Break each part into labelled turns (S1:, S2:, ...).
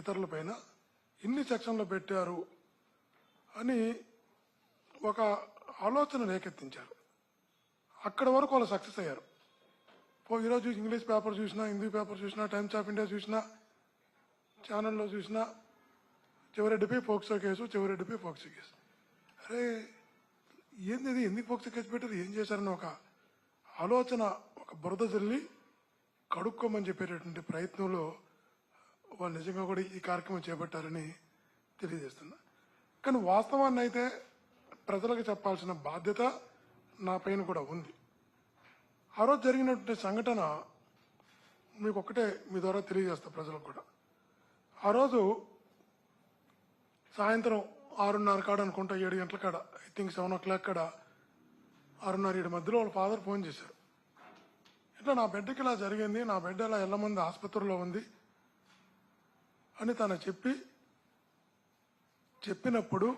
S1: ఇతరుల పైన ఇన్ని సెక్షన్లు పెట్టారు అని ఒక ఆలోచన రేకెత్తించారు. అక్కడ వరకు వాళ్ళు సక్సెస్ అయ్యారు. ఓ ఈరోజు ఇంగ్లీష్ పేపర్ చూసినా హిందీ పేపర్ చూసినా టైమ్స్ ఆఫ్ ఇండియా చూసినా ఛానల్లో చూసినా చివరెడ్డిపై ఫోక్సో కేసు చివరెడ్డిపై ఫోక్సో కేసు. అరే ఏంది ఇది? ఎందుకు ఫోక్సో కేసు పెట్టారు? ఏం చేశారని ఒక ఆలోచన ఒక బురద జల్లి కడుక్కోమని చెప్పేటటువంటి ప్రయత్నంలో వాళ్ళు నిజంగా కూడా ఈ కార్యక్రమం చేపట్టారని తెలియజేస్తున్నా. కానీ వాస్తవాన్ని అయితే ప్రజలకు చెప్పాల్సిన బాధ్యత నా పైన కూడా ఉంది. ఆ రోజు జరిగినటువంటి సంఘటన మీకు ఒక్కటే మీ ద్వారా తెలియజేస్తా ప్రజలకు కూడా. ఆ రోజు సాయంత్రం ఆరున్నర కాడ అనుకుంటా ఏడు గంటల కాడ I think seven o'clock కాడ ఆరున్నర ఏడు మధ్యలో వాళ్ళ ఫాదర్ ఫోన్ చేశారు. ఇట్లా నా బిడ్డకి ఇలా జరిగింది నా బిడ్డ ఇలా ఎల్లమంది ఆసుపత్రిలో ఉంది అని తను చెప్పి చెప్పినప్పుడు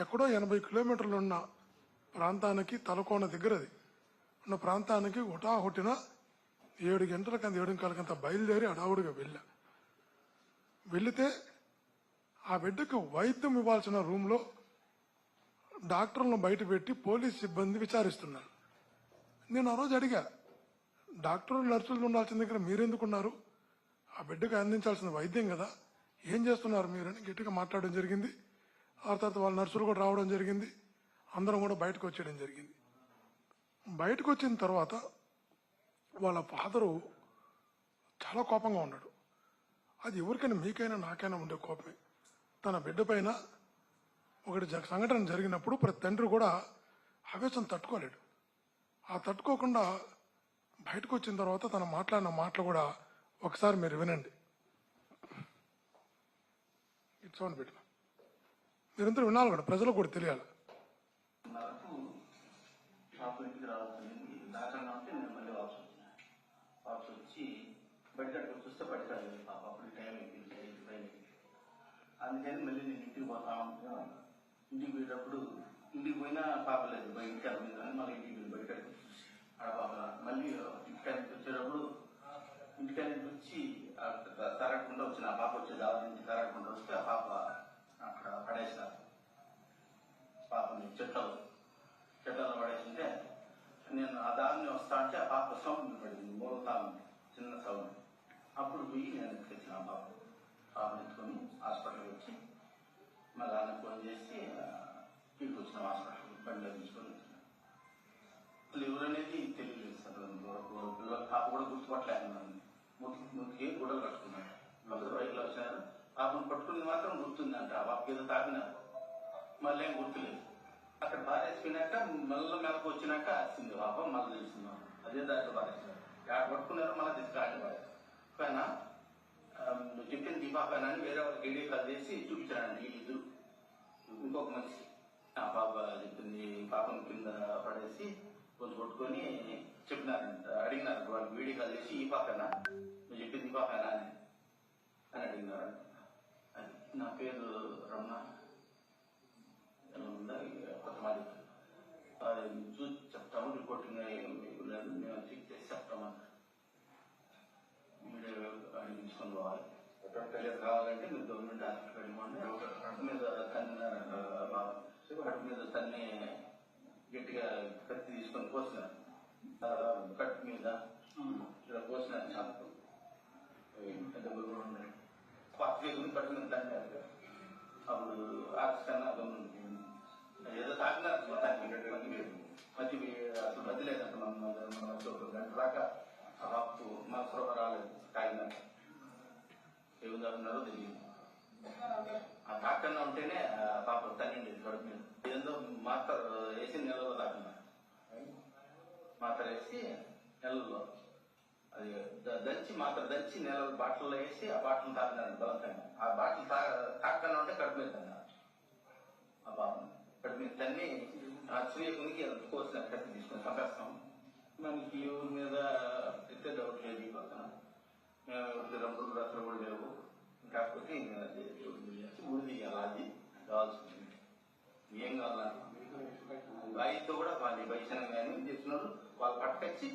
S1: ఎక్కడో ఎనభై కిలోమీటర్లు ఉన్న ప్రాంతానికి తలకోన దగ్గరది. ఉన్న ప్రాంతానికి హుటాహుటిన ఏడు గంటలకంత ఏడు కాలకంత బయలుదేరి అడావుడిగా వెళ్ళా. వెళితే ఆ బిడ్డకు వైద్యం ఇవ్వాల్సిన రూమ్లో డాక్టర్లను బయట పెట్టి పోలీస్ సిబ్బంది విచారిస్తున్నారు. నేను ఆ రోజు అడిగా డాక్టర్లు నర్సులు ఉండాల్సిన దగ్గర మీరెందుకున్నారు? ఆ బిడ్డకు అందించాల్సిన వైద్యం కదా. ఏం చేస్తున్నారు మీరని గట్టిగా మాట్లాడడం జరిగింది. ఆ తర్వాత వాళ్ళ నర్సులు కూడా రావడం జరిగింది. అందరం కూడా బయటకు వచ్చేయడం జరిగింది. బయటకు వచ్చిన తర్వాత వాళ్ళ ఫాదరు చాలా కోపంగా ఉన్నాడు. అది ఎవరికైనా మీకైనా నాకైనా ఉండే కోపమే. తన బిడ్డ పైన ఒకటి జ- సంఘటన జరిగినప్పుడు ప్రతి తండ్రి కూడా ఆవేశం తట్టుకోలేడు. ఆ తట్టుకోకుండా బయటకు వచ్చిన తర్వాత తన మాట్లాడిన మాటలు కూడా ఒకసారి మీరు వినండి. ఇట్స్ సౌండ్ పెట్టిన మీరందరూ వినాలి కూడా ప్రజలకు కూడా తెలియాలి.
S2: నాకు ఇంటికి దాకా ఉంటే నేను మళ్ళీ వచ్చి చూస్తే టైం అందుకని మళ్ళీ నేను ఇంటికి పోతా ఉంటా ఇంటికి పోయేటప్పుడు ఇంటికి పోయినా పాప లేదు బయట ఇంటికి కానీ మళ్ళీ ఇంటికి బయట ఆడ పాప మళ్ళీ ఇంటికి వచ్చేటప్పుడు ఇంటికానికి వచ్చి ఆ తరగకుండా వచ్చిన ఆ పాప వచ్చే దాని నుంచి తరగకుండా వస్తే ఆ పాప అక్కడ పడేసినారు పాపని చెట్లలో చెట్లలో పడేసింటే నేను ఆ దారిని వస్తా అంటే ఆ పాప సౌండ్ పడింది మూలతా చిన్న సౌండ్. అప్పుడు పోయి నేను ఎత్తుకొచ్చిన ఆ పాప పాపని ఎత్తుకొని హాస్పిటల్కి వచ్చి మళ్ళీ ఆయన ఫోన్ చేసి ఇంటికి వచ్చిన హాస్పిటల్ బండి తీసుకొని వచ్చిన. ఎవరనేది తెలియలేదు సార్ పిల్లల పాప కూడా గుర్తుపట్టలేదు నన్ను ముక్కి ముక్కి కట్టుకున్నాడు. అందరూ బయటలో వచ్చారు పాపను పట్టుకుని మాత్రం గుర్తుందంట. ఆ పాపకి ఏదో తాకినారు మళ్ళీ ఏం గుర్తులేదు. అక్కడ బారేసుకున్నాక మళ్ళీ మెలకు వచ్చినాక వచ్చింది పాప మళ్ళీ తెలిసింది అదే దాంట్లో బారేసినారు ఎక్కడ పట్టుకున్నారో మళ్ళీ తీసుకురాలి బారేసి పైన ఆ, నువ్వు చెప్పింది దీపాపైన అని వేరే వాళ్ళకి వీడియో కాల్ చేసి చూపించానండి వీళ్ళు ఇంకొక మనిషి. ఆ పాప చెప్పింది. పాపం కింద పడేసి కొంచెం కొట్టుకొని చెప్పినారంట అడిగినారు. వాళ్ళకి వీడియో కాల్ చేసి ఈ పాపేనా నువ్వు చెప్పింది ఈ పాపేనా అని. అని అడిగినారంట నా పేరు రమణ ఉందా అది చూసి చెప్తాము. రిపోర్టింగ్ మేము చెక్ చేసి చెప్తాము. మీరే అడిగించుకొని పోవాలి. తెలియదు. కావాలంటే మీరు గవర్నమెంట్ హాస్పిటల్ వెళ్ళిపోండి. కట్టు మీద తన్ని కట్టు మీద తన్ని గట్టిగా కత్తి తీసుకొని కోసినారు ఆ, కట్టు మీద ఇలా కోసినారు చాకు దెబ్బలు కూడా ఉన్నాయి. పక్క వేసుకుని కట్టు మీద తన్నారు అప్పుడు ఆక్సిజన్ అర్థం ఏదో తాకినారు మొత్తానికి మధ్య అసలు మధ్య లేదంట మన మన- ఒక గంట దాకా ఆ బాబు మన స్పృహ రాలేదు. తాగినాక ఏమి తాగుతున్నారో తెలియదు. ఆ తాకన్నా ఉంటేనే పాప తగ్గింది కడుపు మీద. ఏదో మాత్ర వేసి నెలలో తాకున్నారు మాత్ర వేసి నెలలో అది దంచి మాత్ర దంచి నెల బాటిల్లో వేసి ఆ బాటిల్ తాగినారు బలకంగా ఆ బాటిల్ తా తాకన్నా ఉంటే కడుపు మీద తన్నారు ఆ బాబు. కడుపు మీద తన్ని ఆ సూర్యకునికి కోసిన కత్తి తీసుకొని చంపేస్తాం. మనకి ఎవరి మీద ఎత్తే డౌట్ లేదు ఈ పక్కన. మేము ఎవరికి రంగులు రసలు కూడా లేవు. కాకపోతే ఊరి తీయాలి అది కావాల్సింది. ఏం కావాలా బాయితో కూడా వాళ్ళు వైద్యం కానీ చేస్తున్నారు వాళ్ళు పట్టుకొచ్చి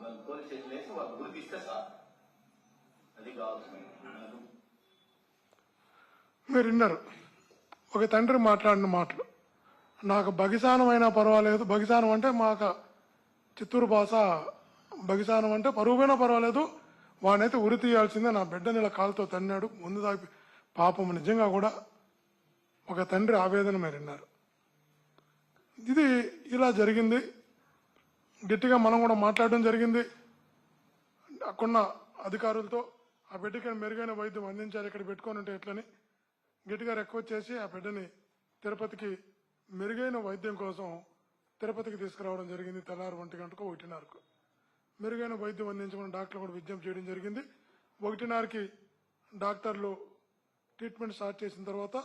S2: వాళ్ళు పోలీస్ స్టేషన్ వేసి వాళ్ళు గురిపిస్తే సార్ అది కావాల్సింది
S1: మీరు విన్నారు ఒక తండ్రి మాట్లాడిన మాటలు. నాకు బగిసానం అయినా పర్వాలేదు. బగిసానం అంటే మాకు చిత్తూరు భాష బగిసానం అంటే పరుగుపోయినా పర్వాలేదు. వాడినైతే ఉరి తీయాల్సిందే. నా బిడ్డని ఇలా కాలుతో తన్నాడు. ముందు దాపి పాపం నిజంగా కూడా ఒక తండ్రి ఆవేదన మీరు విన్నారు ఇది ఇలా జరిగింది. గట్టిగా మనం కూడా మాట్లాడడం జరిగింది. అక్కడున్న అధికారులతో ఆ బిడ్డకి మెరుగైన వైద్యం అందించారు ఇక్కడ పెట్టుకొని ఉంటే ఎట్లని? గట్టిగా రిక్వెస్ట్ చేసి ఆ బిడ్డని తిరుపతికి మెరుగైన వైద్యం కోసం తిరుపతికి తీసుకురావడం జరిగింది తెల్లారు ఒంటి గంటకు ఒకటిన్నరకు. మెరుగైన వైద్యం అందించమని డాక్టర్లు కూడా విజ్ఞప్తి చేయడం జరిగింది. ఒకటిన్నరకి డాక్టర్లు ట్రీట్మెంట్ స్టార్ట్ చేసిన తర్వాత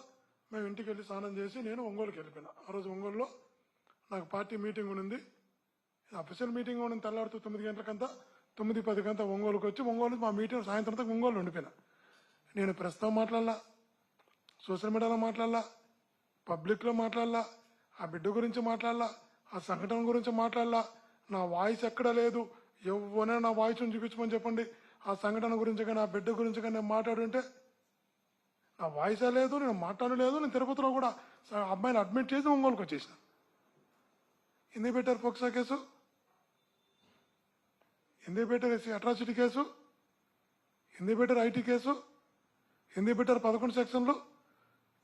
S1: మేము ఇంటికి వెళ్ళి స్నానం చేసి నేను ఒంగోలుకి వెళ్ళిపోయినా. ఆ రోజు ఒంగోలులో నాకు పార్టీ మీటింగ్ ఉంది. అఫీషియల్ మీటింగ్ ఉండి తెల్లారుతూ తొమ్మిది గంటలకంతా తొమ్మిది పది గంట ఒంగోలుకి వచ్చి ఒంగోలు మా మీటింగ్ సాయంత్రం అంతా ఒంగోలు ఉండిపోయినా. నేను ప్రస్తుతం మాట్లాడలా సోషల్ మీడియాలో మాట్లాడాలా పబ్లిక్లో మాట్లాడలా ఆ బిడ్డ గురించి మాట్లాడాలా ఆ సంఘటన గురించి మాట్లాడాలా. నా వాయిస్ ఎక్కడ లేదు ఎవరైనా నా వాయిస్ చూపించమని చెప్పండి. ఆ సంఘటన గురించి కానీ ఆ బిడ్డ గురించి కానీ నేను మాట్లాడుంటే నా వాయిసే లేదు నేను మాట్లాడలేదు నేను తిరుపతిలో కూడా అబ్బాయిని అమ్మాయిని అడ్మిట్ చేసి ఒంగోలుకి వచ్చేసాను. ఎందుకు పెట్టారు పోక్సా కేసు? ఎందుకు పెట్టారు అట్రాసిటీ కేసు ఎందుకు పెట్టారు ఐటీ కేసు ఎందుకు పెట్టారు పదకొండు సెక్షన్లు.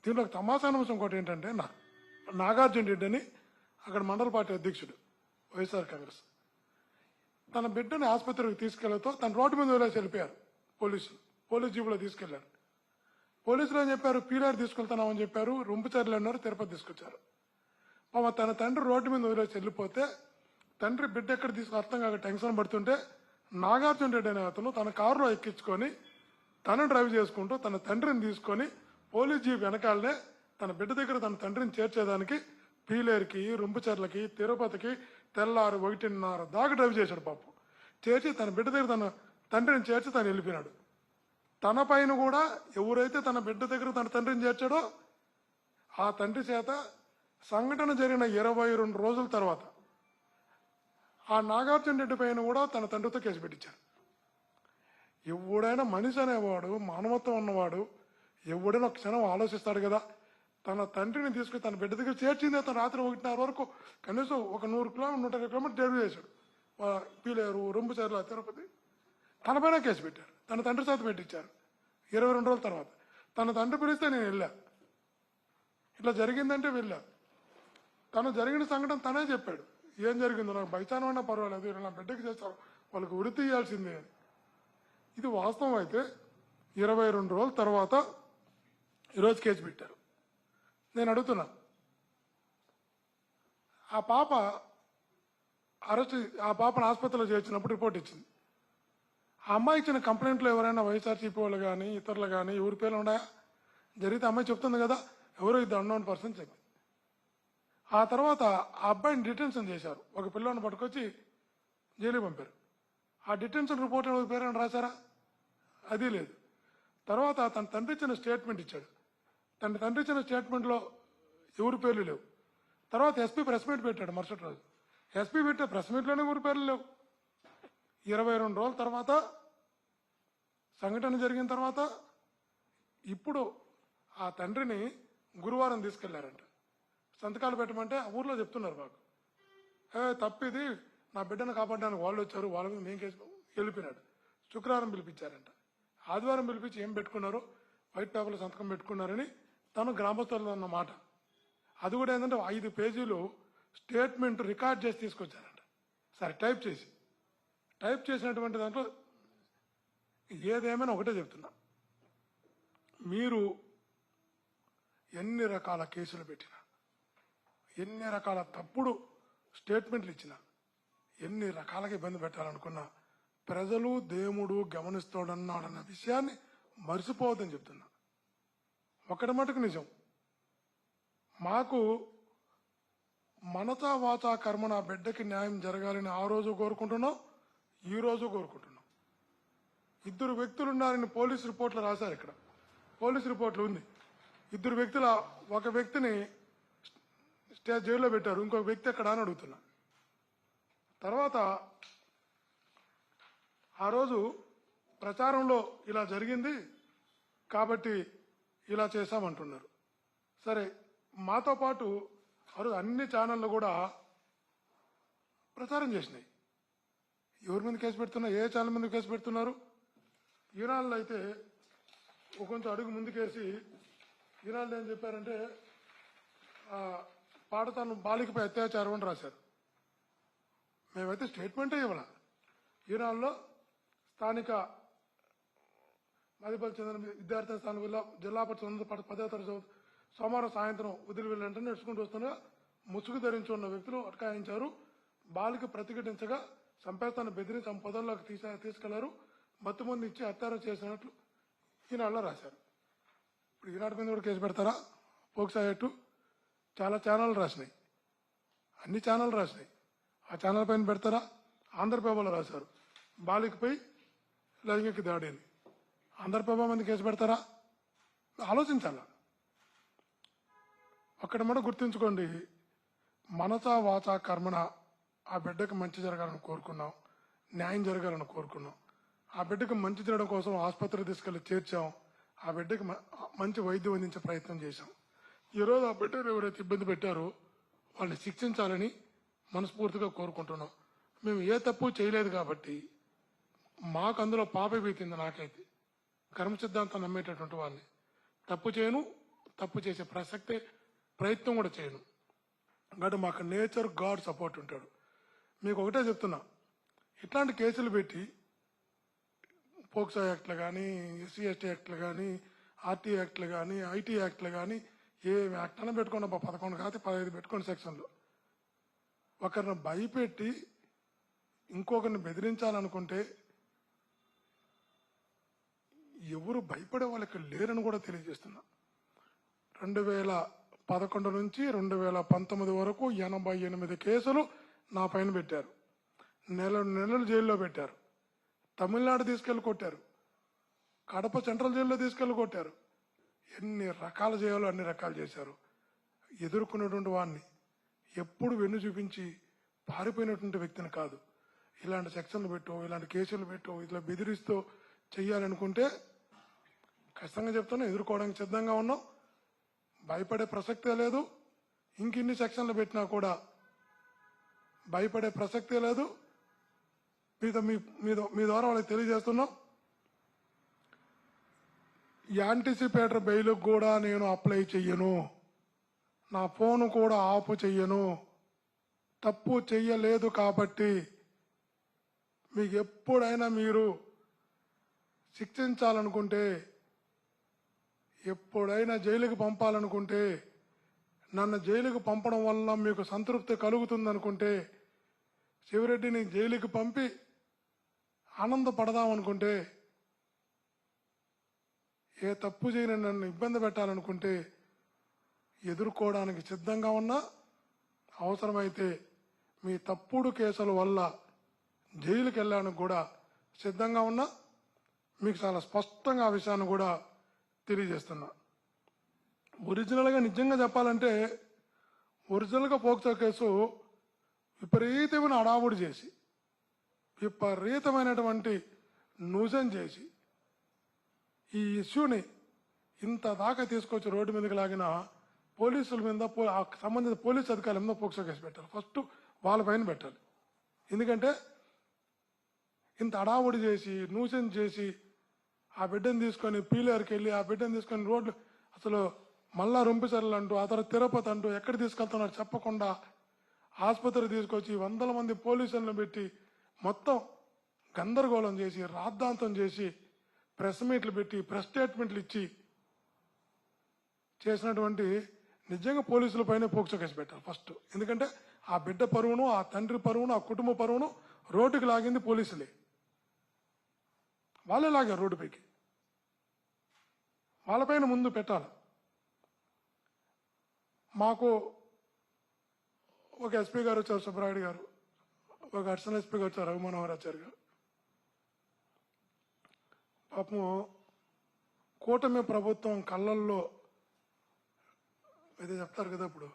S1: దీంట్లో తమాసాన అంశం ఇంకోటి ఏంటంటే నా నాగార్జున రెడ్డి అని అక్కడ మండల పార్టీ అధ్యక్షుడు వైఎస్ఆర్ కాంగ్రెస్. తన బిడ్డని ఆసుపత్రికి తీసుకెళ్ళతో తన రోడ్డు మీద వదిలేసి వెళ్ళిపోయారు పోలీసులు. పోలీస్ జీపులో తీసుకెళ్ళారు. పోలీసులు ఏం చెప్పారు? పీలార్ తీసుకెళ్తున్నామని చెప్పారు. రొంపుచర్లు అన్నారు తిరుపతి తీసుకొచ్చారు. పాప తన తండ్రి రోడ్డు మీద వదిలేసి వెళ్ళిపోతే తండ్రి బిడ్డ ఎక్కడ తీసుకు అర్థం కాక టెన్షన్ పడుతుంటే నాగార్జున రెడ్డి అనే అతను తన కారులో ఎక్కించుకొని తను డ్రైవ్ చేసుకుంటూ తన తండ్రిని తీసుకొని పోలీస్ జీప్ వెనకాలనే తన బిడ్డ దగ్గర తన తండ్రిని చేర్చేదానికి పీలేరుకి రొంపుచర్లకి తిరుపతికి తెల్లారు ఒకటిన్నర దాకా డ్రైవ్ చేశాడు పాపం చేర్చి తన బిడ్డ దగ్గర తన తండ్రిని చేర్చి తను వెళ్ళిపోయినాడు. తన పైన కూడా ఎవరైతే తన బిడ్డ దగ్గర తన తండ్రిని చేర్చాడో ఆ తండ్రి చేత సంఘటన జరిగిన ఇరవై రెండు రోజుల తర్వాత ఆ నాగార్జున రెడ్డి పైన కూడా తన తండ్రితో కేసు పెట్టించారు. ఎవడైనా మనిషి అనేవాడు మానవత్వం ఉన్నవాడు ఎవడైనా ఒక క్షణం ఆలోచిస్తాడు కదా. తన తండ్రిని తీసుకుని తన బిడ్డ దగ్గర చేర్చింది అతను రాత్రి ఒకటిన్నర వరకు కనీసం ఒక నూరు కిలోమీటర్ నూట ఇరవై కిలోమీటర్ డ్రైవ్ చేశాడు. పీలేరు రొంబుచేర్ల తిరుపతి. తన పైన కేసు పెట్టారు. తన తండ్రి చేత పెట్టించారు. ఇరవై రెండు రోజుల తర్వాత. తన తండ్రి పిలిస్తే నేను వెళ్ళా. ఇట్లా జరిగిందంటే వెళ్ళా. తను జరిగిన సంఘటన తనే చెప్పాడు. ఏం జరిగిందో నాకు బైచానం పర్వాలేదు ఇలా నా బిడ్డకి చేస్తారు వాళ్ళకి ఉరి తీయాల్సిందే ఇది వాస్తవం అయితే ఇరవై రెండు రోజుల తర్వాత ఈరోజు కేసు పెట్టారు. నేను అడుగుతున్నా. ఆ పాప అరెస్ట్ ఆ పాపను ఆసుపత్రిలో చేర్చినప్పుడు రిపోర్ట్ ఇచ్చింది. ఆ అమ్మాయి ఇచ్చిన కంప్లైంట్లు ఎవరైనా వైఎస్ఆర్సీపీ వాళ్ళు కానీ ఇతరులు కానీ ఎవరి పేర్లు ఉన్నాయా? జరిగితే అమ్మాయి చెప్తుంది కదా ఎవరో ఇద్దరు అన్నోన్ పర్సన్ చెప్పింది ఆ తర్వాత ఆ అబ్బాయిని డిటెన్షన్ చేశారు. ఒక పిల్లని పట్టుకొచ్చి జైలుకి పంపారు. ఆ డిటెన్షన్ రిపోర్ట్ ఎవరి పేరైనా రాశారా? అది లేదు. తర్వాత తన తండ్రి ఇచ్చిన స్టేట్మెంట్ ఇచ్చాడు. తన తండ్రి ఇచ్చిన స్టేట్మెంట్లో ఎవరి పేర్లు లేవు. తర్వాత ఎస్పీ ప్రెస్ మీట్ పెట్టాడు మరుసటి రోజు. ఎస్పీ పెట్టే ప్రెస్ మీట్లోనే ఎవరి పేర్లు లేవు. ఇరవై రెండు రోజుల తర్వాత సంఘటన జరిగిన తర్వాత ఇప్పుడు ఆ తండ్రిని గురువారం తీసుకెళ్ళారంట. సంతకాలు పెట్టమంటే ఊర్లో చెప్తున్నారు మాకు. ఏ తప్పిది నా బిడ్డను కాపాడడానికి వాళ్ళు వచ్చారు వాళ్ళ మీద మేము కేసు వెళ్ళిపోయినాడు. శుక్రవారం పిలిపించారంట. ఆదివారం పిలిపించి ఏం పెట్టుకున్నారు వైట్ పేపర్లో సంతకం పెట్టుకున్నారని తను గ్రామస్తులు అన్నమాట అది కూడా ఏంటంటే ఐదు పేజీలు స్టేట్మెంట్ రికార్డ్ చేసి తీసుకొచ్చారంట. సరే టైప్ చేసి. టైప్ చేసినటువంటి దాంట్లో ఏదేమైనా ఒకటే చెప్తున్నా. మీరు ఎన్ని రకాల కేసులు పెట్టినా ఎన్ని రకాల తప్పుడు స్టేట్మెంట్లు ఇచ్చినా ఎన్ని రకాలుగా ఇబ్బంది పెట్టాలనుకున్నా ప్రజలు దేవుడు గమనిస్తాడన్నాడన్న విషయాన్ని మర్చిపోవద్దని చెప్తున్నా. ఒకటి మటుకు నిజం. మాకు మనతా వాచా కర్మ నా బిడ్డకి న్యాయం జరగాలని ఆ రోజు కోరుకుంటున్నాం ఈ రోజు కోరుకుంటున్నాం. ఇద్దరు వ్యక్తులు ఉన్నారని పోలీస్ రిపోర్ట్లు రాశారు ఇక్కడ. పోలీస్ రిపోర్ట్లు ఉంది. ఇద్దరు వ్యక్తుల ఒక వ్యక్తిని జైల్లో పెట్టారు. ఇంకొక వ్యక్తి ఎక్కడ అని అడుగుతున్నా. తర్వాత ఆ రోజు ప్రచారంలో ఇలా జరిగింది కాబట్టి ఇలా చేశామంటున్నారు. సరే మాతో పాటు అరు అన్ని ఛానళ్ళు కూడా ప్రచారం చేసినాయి. ఎవరి మీద కేసు పెడుతున్నా ఏ ఛానల్ మీద కేసు పెడుతున్నారు? ఈనాళ్ళు అయితే ఒక కొంచెం అడుగు ముందుకేసి ఈనాళ్ళు ఏం చెప్పారంటే పాడతాను బాలికపై అత్యాచారం అని రాశారు. మేమైతే స్టేట్మెంటే ఇవ్వాల. ఈనాడులో స్థానిక మదిపల్లి చెందిన విద్యార్థి స్థానం జిల్లా పరిషత్ పద- పదో తరగతి సోమవారం సాయంత్రం వదిలి వెళ్ళంటే నడుచుకుంటూ వస్తున్న ముసుగు ధరించి ఉన్న వ్యక్తులు అటకాయించారు. బాలిక ప్రతిఘటించగా సంపేస్తాన్ని బెదిరించి తమ పొదల్లోకి తీసా తీసుకెళ్ళారు. మత్తుమంది ఇచ్చి అత్యారం చేసినట్లు ఈనాడులో రాశారు. ఇప్పుడు ఈనాడు మీద కూడా కేసు పెడతారా? పోక్సాయట్టు చాలా ఛానళ్ళు రాసినాయి. అన్ని ఛానళ్ళు రాసినాయి. ఆ ఛానల్ పైన పెడతారా? ఆంధ్రప్రభలో రాశారు. బాలికపై లైంగిక దాడి అని. ఆంధ్రప్రభ మంది కేసు పెడతారా? ఆలోచించాలా. అక్కడ కూడా గుర్తుంచుకోండి. మనసా వాచ కర్మణ ఆ బిడ్డకు మంచి జరగాలని కోరుకున్నాం. న్యాయం జరగాలని కోరుకున్నాం. ఆ బిడ్డకు మంచి జరగడం కోసం ఆసుపత్రికి తీసుకెళ్ళి చేర్చాం. ఆ బిడ్డకు మంచి వైద్యం అందించే ప్రయత్నం చేశాం. ఈరోజు ఆ బిడ్డను ఎవరైతే ఇబ్బంది పెట్టారో వాళ్ళని శిక్షించాలని మనస్ఫూర్తిగా కోరుకుంటున్నాం. మేము ఏ తప్పు చేయలేదు కాబట్టి మాకు అందులో పాప పీతింది నాకైతే. కర్మ సిద్ధాంతం నమ్మేటటువంటి వాళ్ళని తప్పు చేయను తప్పు చేసే ప్రసక్తే ప్రయత్నం కూడా చేయను. కాబట్టి మాకు నేచర్ గాడ్ సపోర్ట్ ఉంటాడు. మీకు ఒకటే చెప్తున్నా ఇట్లాంటి కేసులు పెట్టి పోక్సో యాక్ట్లు కానీ ఎస్సీ ఎస్టీ యాక్ట్లు కానీ ఆర్టీ యాక్ట్లు కానీ ఐటీ యాక్ట్లు కానీ ఏ యాక్ట్ పెట్టుకోండి అబ్బా, పదకొండు కాదు పదహైదు పెట్టుకోండి సెక్షన్లు. ఒకరిని భయపెట్టి ఇంకొకరిని బెదిరించాలనుకుంటే ఎవరు భయపడే వాళ్ళకి లేరని కూడా తెలియజేస్తున్నా. రెండు వేల పదకొండు నుంచి రెండు వేల పంతొమ్మిది వరకు ఎనభై ఎనిమిది కేసులు నా పైన పెట్టారు. నెల నెలలు జైల్లో పెట్టారు. తమిళనాడు తీసుకెళ్ళి కొట్టారు. కడప సెంట్రల్ జైల్లో తీసుకెళ్ళి కొట్టారు. ఎన్ని రకాలు చేయాలో అన్ని రకాలు చేశారు. ఎదుర్కొన్నటువంటి వాడిని ఎప్పుడు వెన్ను చూపించి పారిపోయినటువంటి వ్యక్తిని కాదు. ఇలాంటి సెక్షన్లు పెట్టో ఇలాంటి కేసులు పెట్టో ఇట్లా బెదిరిస్తూ చెయ్యాలనుకుంటే ఖచ్చితంగా చెప్తాను ఎదుర్కోవడానికి సిద్ధంగా ఉన్నాం. భయపడే ప్రసక్తే లేదు. ఇంకిన్ని సెక్షన్లు పెట్టినా కూడా భయపడే ప్రసక్తే లేదు. మీద మీ మీద- మీ ద్వారా వాళ్ళకి తెలియజేస్తున్నాం. యాంటిసిపేటర్ బెయిల్కి కూడా నేను అప్లై చెయ్యను. నా ఫోను కూడా ఆఫ్ చెయ్యను. తప్పు చెయ్యలేదు కాబట్టి మీకు ఎప్పుడైనా మీరు శిక్షించాలనుకుంటే ఎప్పుడైనా జైలుకి పంపాలనుకుంటే నన్ను జైలుకి పంపడం వల్ల మీకు సంతృప్తి కలుగుతుందనుకుంటే శివరెడ్డిని జైలుకి పంపి ఆనందపడదాం అనుకుంటే ఏ తప్పు చేయని నన్ను ఇబ్బంది పెట్టాలనుకుంటే ఎదుర్కోవడానికి సిద్ధంగా ఉన్నా అవసరమైతే మీ తప్పుడు కేసుల వల్ల జైలుకి వెళ్ళడానికి కూడా సిద్ధంగా ఉన్నా మీకు చాలా స్పష్టంగా ఆ విషయాన్ని కూడా తెలియజేస్తున్నా. ఒరిజినల్గా నిజంగా చెప్పాలంటే ఒరిజినల్గా పోక్సో కేసు విపరీతమైన అడావుడి చేసి విపరీతమైనటువంటి నూజన్ చేసి ఈ ఇష్యూని ఇంత దాకా తీసుకొచ్చి రోడ్డు మీదకి లాగిన పోలీసుల మీద పో- సంబంధిత పోలీస్ అధికారుల మీద పోక్సో కేసు పెట్టాలి. ఫస్ట్ వాళ్ళ పైన పెట్టాలి. ఎందుకంటే ఇంత అడావుడి చేసి న్యూసెన్స్ చేసి ఆ బిడ్డను తీసుకొని పీలేరుకి వెళ్ళి ఆ బిడ్డను తీసుకొని రోడ్లు అసలు మళ్ళా రొంపిసర్లు అంటూ ఆ తర్వాత తిరుపతి అంటూ ఎక్కడ తీసుకెళ్తున్నారు చెప్పకుండా ఆసుపత్రి తీసుకొచ్చి వందల మంది పోలీసులను పెట్టి మొత్తం గందరగోళం చేసి రాద్ధాంతం చేసి ప్రెస్ మీట్లు పెట్టి ప్రెస్ స్టేట్మెంట్లు ఇచ్చి చేసినటువంటి నిజంగా పోలీసుల పైన పోక్సో కేసు పెట్టాలి ఫస్ట్. ఎందుకంటే ఆ బిడ్డ పరువును ఆ తండ్రి పరువును ఆ కుటుంబ పరువును రోడ్డుకి లాగింది పోలీసులే. వాళ్ళే లాగారు రోడ్డుపైకి. వాళ్ళపైన ముందు పెట్టాలి. మాకు ఒక ఎస్పీ గారు వచ్చారు సుబ్రాయుడు గారు. ఒక అడిషనల్ ఎస్పీ గారు వచ్చారు రఘుమనోహరాచారి గారు పాపం కూటమి ప్రభుత్వం కళ్ళల్లో ఇది చెప్తారు కదా ఇప్పుడు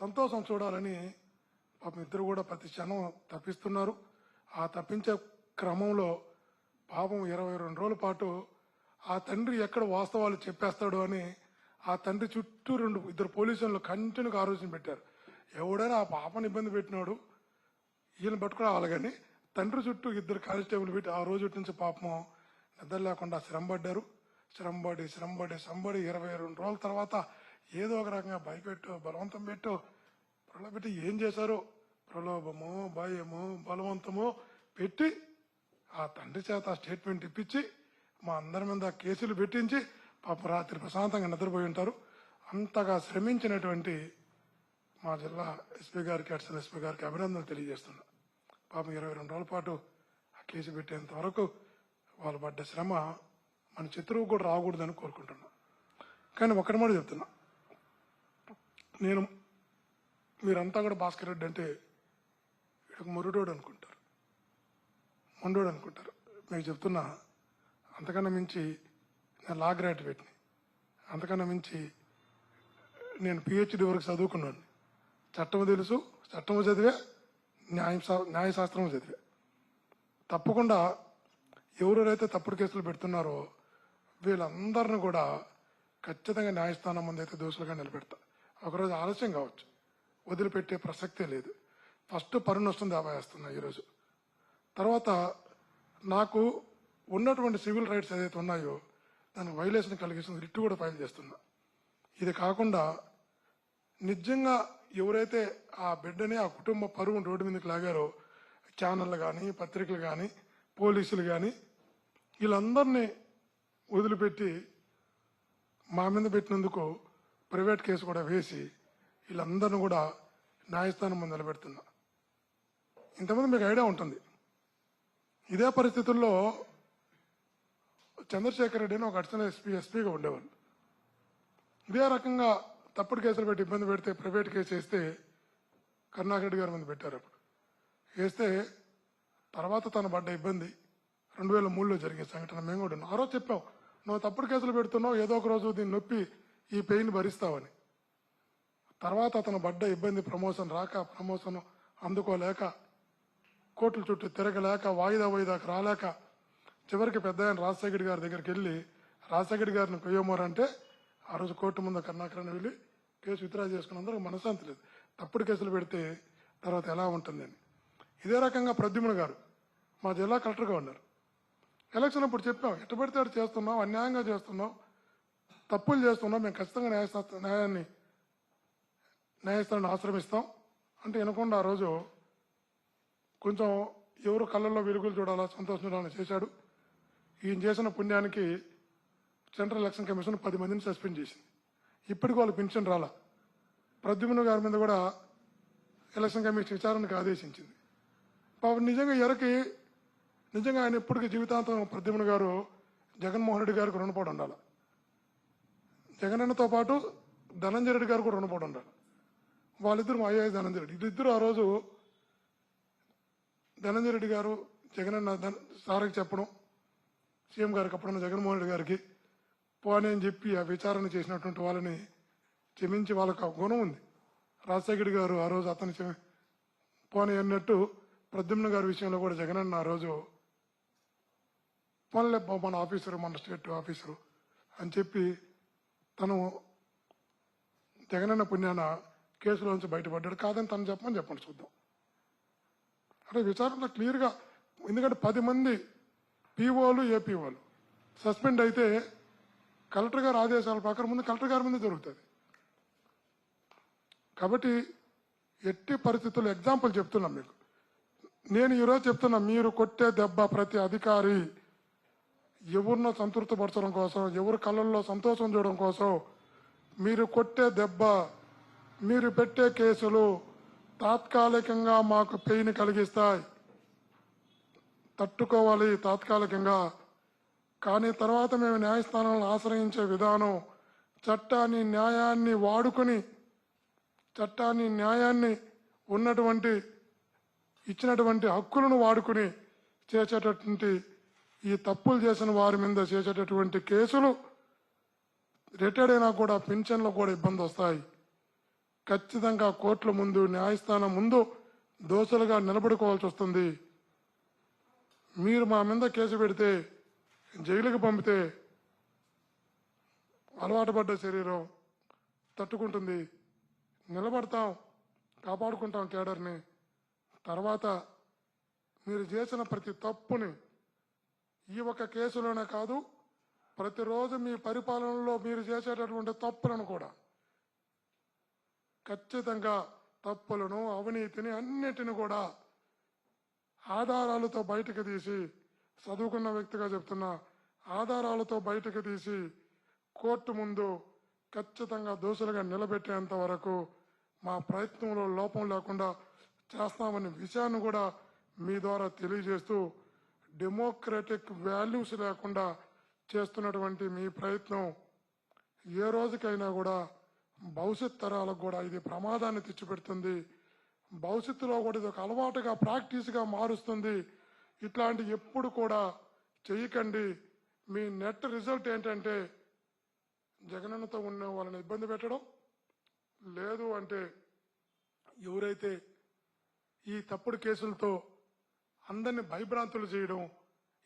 S1: సంతోషం చూడాలని పాపం ఇద్దరు కూడా ప్రతి క్షణం తప్పిస్తున్నారు. ఆ తప్పించే క్రమంలో పాపం ఇరవై రెండు రోజుల పాటు ఆ తండ్రి ఎక్కడ వాస్తవాలు చెప్పేస్తాడు అని ఆ తండ్రి చుట్టూ రెండు ఇద్దరు పోలీసులు కంటిన్యూగా ఆలోచన పెట్టారు. ఎవడైనా ఆ పాపని ఇబ్బంది పెట్టినాడు ఈయన పట్టుకురావాలి కానీ తండ్రి చుట్టూ ఇద్దరు కానిస్టేబుల్ పెట్టి ఆ రోజు నుంచి పాపం నిద్ర లేకుండా శ్రమపడ్డారు. శ్రమపడి శ్రమపడి శ్రమపడి ఇరవై రెండు రోజుల తర్వాత ఏదో ఒక రకంగా భయపెట్టు బలవంతం పెట్టు ప్రలోభెట్టి ఏం చేశారు? ప్రలోభము భయము బలవంతము పెట్టి ఆ తండ్రి చేత స్టేట్మెంట్ ఇప్పించి మా అందరి మీద కేసులు పెట్టించి పాప రాత్రి ప్రశాంతంగా నిద్రపోయి ఉంటారు. అంతగా శ్రమించినటువంటి మా జిల్లా ఎస్పీ గారికి అడిషనల్ ఎస్పీ గారికి అభినందనలు తెలియజేస్తున్నా. పాపం ఇరవై రెండు రోజుల పాటు ఆ కేసు పెట్టేంత వరకు వాళ్ళు పడ్డ శ్రమ మన చిత్రువు కూడా రాకూడదని కోరుకుంటున్నా. కానీ ఒకటి మాట చెప్తున్నా. నేను మీరంతా కూడా భాస్కర్ రెడ్డి అంటే వీడికి మురుడోడు అనుకుంటారు. మొండోడు అనుకుంటారు. మీకు చెప్తున్నా అంతకన్నా మించి నేను లా గ్రాడ్యుయేట్ని. అంతకన్నా మించి నేను పిహెచ్డి వరకు చదువుకున్నాను చట్టం తెలుసు చట్టము చదివే న్యాయ న్యాయశాస్త్రము చదివే. తప్పకుండా ఎవరెవరైతే తప్పుడు కేసులు పెడుతున్నారో వీళ్ళందరిని కూడా ఖచ్చితంగా న్యాయస్థానం ముందు అయితే దోషులుగా నిలబెడతా. ఒకరోజు ఆలస్యం కావచ్చు. వదిలిపెట్టే ప్రసక్తే లేదు. ఫస్ట్ పరుణ నష్టం దావా వేస్తున్నా ఈరోజు. తర్వాత నాకు ఉన్నటువంటి సివిల్ రైట్స్ ఏదైతే ఉన్నాయో దానికి వైలేషన్ కలిగిస్తుంది రిట్ కూడా ఫైల్ చేస్తున్నా. ఇది కాకుండా నిజంగా ఎవరైతే ఆ బిడ్డని ఆ కుటుంబ పరువు రోడ్డు మీదకి లాగారో ఛానళ్ళు కానీ పత్రికలు కానీ పోలీసులు కానీ వీళ్ళందరినీ వదిలిపెట్టి మా మీద పెట్టినందుకు ప్రైవేట్ కేసు కూడా వేసి వీళ్ళందరిని కూడా న్యాయస్థానం ముందు నిలబెడుతున్నా. ఇంతమంది మీకు ఐడియా ఉంటుంది. ఇదే పరిస్థితుల్లో చంద్రశేఖర్ రెడ్డి అని ఒక అడిషనల్ ఎస్పీ ఎస్పీగా ఉండేవాళ్ళు. ఇదే రకంగా తప్పుడు కేసులు పెట్టి ఇబ్బంది పెడితే ప్రైవేట్ కేసు వేస్తే కరుణాకర్ రెడ్డి గారి మీద పెట్టారు అప్పుడు. వేస్తే తర్వాత తను పడ్డ ఇబ్బంది రెండు వేల మూడులో జరిగే సంఘటన. మేము కూడా ఆ రోజు చెప్పాం నువ్వు తప్పుడు కేసులు పెడుతున్నావు ఏదో ఒక రోజు దీన్ని నొప్పి ఈ పెయిన్ భరిస్తావని. తర్వాత అతను పడ్డ ఇబ్బంది ప్రమోషన్ రాక ప్రమోషన్ అందుకోలేక కోర్టుల చుట్టూ తిరగలేక వాయిదా వాయిదాకు రాలేక చివరికి పెద్ద ఆయన రాజశేఖర్ గారి దగ్గరికి వెళ్ళి రాజశేఖర్ గారిని కొయ్యమోరంటే ఆ రోజు కోర్టు ముందు కర్ణాకరణ వెళ్ళి కేసు విత్డ్రా చేసుకున్నందుకు మనశ్శాంతి లేదు. తప్పుడు కేసులు పెడితే తర్వాత ఎలా ఉంటుందని. ఇదే రకంగా ప్రద్యుమ్న గారు. మా జిల్లా కలెక్టర్గా ఉన్నారు. ఎలక్షన్ అప్పుడు చెప్పాం ఎట్టు పడితే అటు చేస్తున్నాం అన్యాయంగా చేస్తున్నాం తప్పులు చేస్తున్నాం మేము ఖచ్చితంగా న్యాయశాస్త్ర న్యాయాన్ని న్యాయస్థానాన్ని ఆశ్రమిస్తాం. అంటే వినకుండా ఆ రోజు కొంచెం ఎవరు కళ్ళల్లో వెలుగులు చూడాలా సంతోషం చూడాలని చేశాడు. ఈయన చేసిన పుణ్యానికి సెంట్రల్ ఎలక్షన్ కమిషన్ పది మందిని సస్పెండ్ చేసింది. ఇప్పటికి వాళ్ళు పెన్షన్ రాలా. ప్రద్యుమ్న గారి మీద కూడా ఎలక్షన్ కమిషన్ విచారణకు ఆదేశించింది. పాపం నిజంగా ఎరకి నిజంగా ఆయన ఇప్పటికీ జీవితాంతం ప్రద్యుమ్న గారు జగన్మోహన్ రెడ్డి గారికి రుణపడి ఉండాలి. జగనన్నతో పాటు ధనంజయ రెడ్డి గారు కూడా రుణపడి ఉండాలి. వాళ్ళిద్దరు మా అయ్యాయి ధనంజయ రెడ్డి. వీళ్ళిద్దరు ఆ రోజు ధనంజయ రెడ్డి గారు జగనన్న సార్కి చెప్పడం సీఎం గారికి అప్పుడున్న జగన్మోహన్ రెడ్డి గారికి పోనీ అని చెప్పి ఆ విచారణ చేసినటువంటి వాళ్ళని క్షమించి వాళ్ళకు ఆ గుణం ఉంది. రాజశేఖర్ గారు ఆ రోజు అతను క్షమి- పోనీ అన్నట్టు ప్రద్యుమ్న గారి విషయంలో కూడా జగనన్న ఆ రోజు పనులే మన ఆఫీసరు మన స్టేట్ ఆఫీసరు అని చెప్పి తను జగనన్న పుణ్యాన కేసులోంచి బయటపడ్డాడు. కాదని తను చెప్పమని చెప్పండి చూద్దాం. అంటే విచారణ క్లియర్గా ఎందుకంటే పది మంది పీఓలు ఏపీఓలు సస్పెండ్ అయితే కలెక్టర్ గారు ఆదేశాల ప్రకారం ముందు కలెక్టర్ గారి ముందు జరుగుతుంది. కాబట్టి ఎట్టి పరిస్థితుల్లో ఎగ్జాంపుల్ చెప్తున్నాం మీకు. నేను ఈరోజు చెప్తున్నా మీరు కొట్టే దెబ్బ ప్రతి అధికారి ఎవరినో సంతృప్తిపరచడం కోసం ఎవరి కళ్ళల్లో సంతోషం చూడడం కోసం మీరు కొట్టే దెబ్బ మీరు పెట్టే కేసులు తాత్కాలికంగా మాకు పెయిన్ కలిగిస్తాయి. తట్టుకోవాలి తాత్కాలికంగా. కానీ తర్వాత మేము న్యాయస్థానాలను ఆశ్రయించే విధానం చట్టాన్ని న్యాయాన్ని వాడుకొని చట్టాన్ని న్యాయాన్ని ఉన్నటువంటి ఇచ్చినటువంటి హక్కులను వాడుకుని చేసేటటువంటి ఈ తప్పులు చేసిన వారి మీద చేసేటటువంటి కేసులు రిటైర్డ్ అయినా కూడా పెన్షన్లో కూడా ఇబ్బంది వస్తాయి. ఖచ్చితంగా కోర్టుల ముందు న్యాయస్థానం ముందు దోషులుగా నిలబడుకోవాల్సి వస్తుంది. మీరు మా మీద కేసు పెడితే జైలుకి పంపితే అలవాటు పడ్డ శరీరం తట్టుకుంటుంది. నిలబడతాం కాపాడుకుంటాం కేడర్ని. తర్వాత మీరు చేసిన ప్రతి తప్పుని ఈ ఒక్క కేసులోనే కాదు ప్రతిరోజు మీ పరిపాలనలో మీరు చేసేటటువంటి తప్పులను కూడా ఖచ్చితంగా తప్పులను అవినీతిని అన్నిటిని కూడా ఆధారాలతో బయటకు తీసి చదువుకున్న వ్యక్తిగా చెప్తున్నా ఆధారాలతో బయటకు తీసి కోర్టు ముందు ఖచ్చితంగా దోషులుగా నిలబెట్టేంత వరకు మా ప్రయత్నంలో లోపం లేకుండా చేస్తామనే విషయాన్ని కూడా మీ ద్వారా తెలియజేస్తూ డెమోక్రటిక్ వాల్యూస్ లేకుండా చేస్తున్నటువంటి మీ ప్రయత్నం ఏ రోజుకైనా కూడా భవిష్యత్ తరాలకు కూడా ఇది ప్రమాదాన్ని తెచ్చిపెడుతుంది. భవిష్యత్తులో కూడా ఇది ఒక అలవాటుగా ప్రాక్టీస్గా మారుస్తుంది. ఇట్లాంటి ఎప్పుడు కూడా చేయకండి. మీ నెట్ రిజల్ట్ ఏంటంటే జగనన్నతో ఉన్న వాళ్ళని ఇబ్బంది పెట్టడం లేదు అంటే ఎవరైతే ఈ తప్పుడు కేసులతో అందరిని భయభ్రాంతులు చేయడం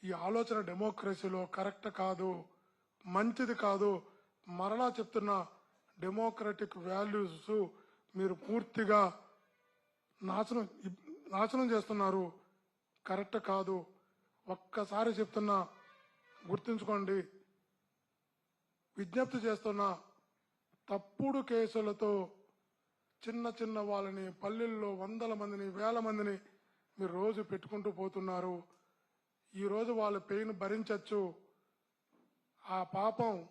S1: ఈ ఆలోచన డెమోక్రసీలో కరెక్ట్ కాదు మంచిది కాదు. మరలా చెప్తున్న డెమోక్రటిక్ వాల్యూస్ మీరు పూర్తిగా నాశనం నాశనం చేస్తున్నారు. కరెక్ట్ కాదు. ఒక్కసారి చెప్తున్నా గుర్తుంచుకోండి. విజ్ఞప్తి చేస్తున్నా తప్పుడు కేసులతో చిన్న చిన్న వాళ్ళని పల్లెల్లో వందల మందిని వేల మందిని మీరు రోజు పెట్టుకుంటూ పోతున్నారు. ఈరోజు వాళ్ళ పెయిన్ భరించవచ్చు ఆ పాపం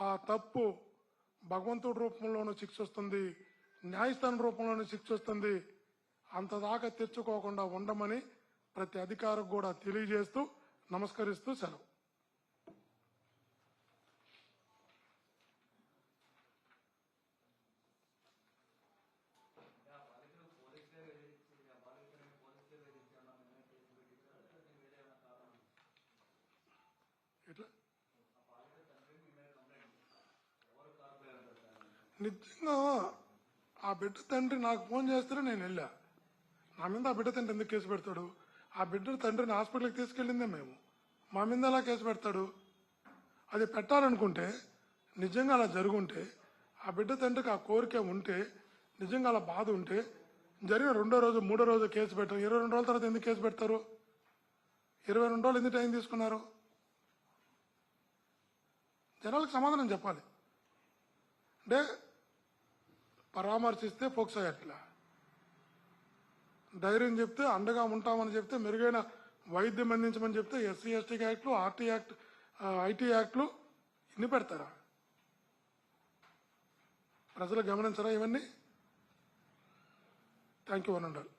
S1: ఆ తప్పు భగవంతుడి రూపంలోనూ శిక్ష వస్తుంది. న్యాయస్థానం రూపంలోనూ శిక్ష వస్తుంది. అంతదాకా తెచ్చుకోకుండా ఉండమని ప్రతి అధికారికి కూడా తెలియజేస్తూ నమస్కరిస్తూ సెలవు. నిజంగా ఆ బిడ్డ తండ్రి నాకు ఫోన్ చేస్తేనే నేను వెళ్ళా. నా మీద ఆ బిడ్డ తండ్రి ఎందుకు కేసు పెడతాడు? ఆ బిడ్డ తండ్రిని హాస్పిటల్కి తీసుకెళ్ళిందే మేము. మా మీద ఎలా కేసు పెడతాడు? అది పెట్టాలనుకుంటే నిజంగా అలా జరుగుంటే ఆ బిడ్డ తండ్రికి ఆ కోరిక ఉంటే నిజంగా అలా బాధ ఉంటే జరిగిన రెండో రోజు మూడో రోజు కేసు పెట్టారు. ఇరవై రెండు రోజుల తర్వాత ఎందుకు కేసు పెడతారు? ఇరవై రెండు రోజులు ఎందుకు టైం తీసుకున్నారు? జనాలకు సమాధానం చెప్పాలి. అంటే పరామర్శిస్తే ఫోక్స్ అయ్యట్లా ధైర్యం చెప్తే అండగా ఉంటామని చెప్తే మెరుగైన వైద్యం అందించమని చెప్తే ఎస్సీ ఎస్టీ యాక్ట్లు ఆర్టీ యాక్ట్ ఐటీ యాక్ట్లు ఇన్ని పెడతారా? ప్రజలు గమనించరా ఇవన్నీ? థ్యాంక్ యూ వన్ ఉండాలి